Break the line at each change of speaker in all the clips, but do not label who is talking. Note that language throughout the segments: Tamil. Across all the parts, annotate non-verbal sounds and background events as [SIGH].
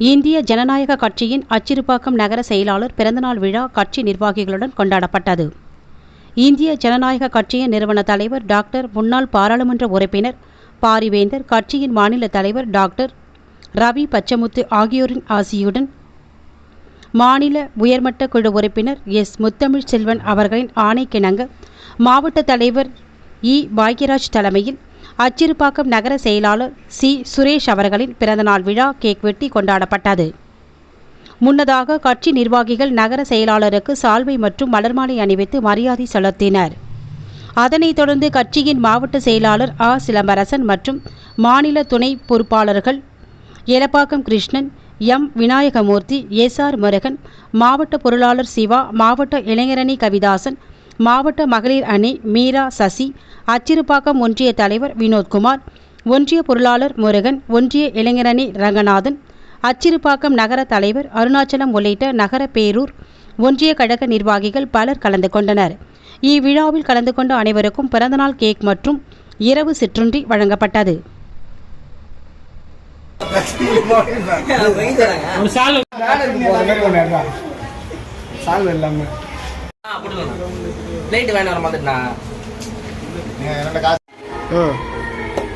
இந்திய ஜனநாயக கட்சியின் அச்சிறுபாக்கம் நகர செயலாளர் பிறந்தநாள் விழா கட்சி நிர்வாகிகளுடன் கொண்டாடப்பட்டது. இந்திய ஜனநாயக கட்சியின் நிறுவன தலைவர் டாக்டர் முன்னாள் பாராளுமன்ற உறுப்பினர் பாரிவேந்தர் கட்சியின் மாநில தலைவர் டாக்டர் ரவி பச்சமுத்து ஆகியோரின் ஆசியுடன் மாநில உயர்மட்ட குழு உறுப்பினர் எஸ். முத்தமிழ் செல்வன் அவர்களின் ஆணைக்கிணங்க மாவட்ட தலைவர் இ. பாக்யராஜ் தலைமையில் அச்சிறுபாக்கம் நகர செயலாளர் சி. சுரேஷ் அவர்களின் பிறந்தநாள் விழா கேக் வெட்டி கொண்டாடப்பட்டது. முன்னதாக கட்சி நிர்வாகிகள் நகர செயலாளருக்கு சால்வை மற்றும் மலர்மாலை அணிவித்து மரியாதை செலுத்தினர். அதனைத் தொடர்ந்து கட்சியின் மாவட்ட செயலாளர் ஆ. சிலம்பரசன் மற்றும் மாநில துணை பொறுப்பாளர்கள் Elappakkam Krishnan M. Vinayagamoorthy S R Murugan மாவட்ட பொருளாளர் சிவா மாவட்ட இளைஞரணி கவிதாசன் மாவட்ட மகளிர் அணி மீரா சசி அச்சிறுபாக்கம் ஒன்றிய தலைவர் வினோத்குமார் ஒன்றிய பொருளாளர் முருகன் ஒன்றிய இளைஞரணி ரங்கநாதன் அச்சிறுபாக்கம் நகர தலைவர் அருணாச்சலம் உள்ளிட்ட நகர பேரூர் ஒன்றிய கழக நிர்வாகிகள் பலர் கலந்து கொண்டனர். இவ்விழாவில் கலந்து கொண்ட அனைவருக்கும் பிறந்தநாள் கேக் மற்றும் இரவு சிற்றுண்டி வழங்கப்பட்டது.
சால்வ் இல்லாம.
லைட் வேணும்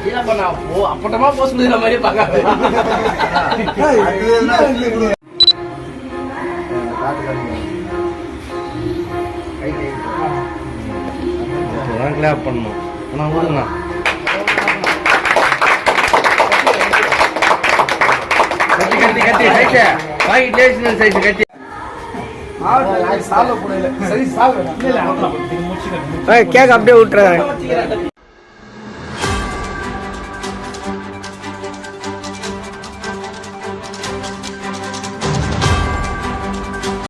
இல்லப்பா நான். போ அப்பட்டமா கிளாப் நான் [LAUGHS] கட்டி கட்டி கட்டி சைஸ பாக்கெட் லேசின சைஸ் கட்டி
கேக் அப்படியே விட்டுறேன்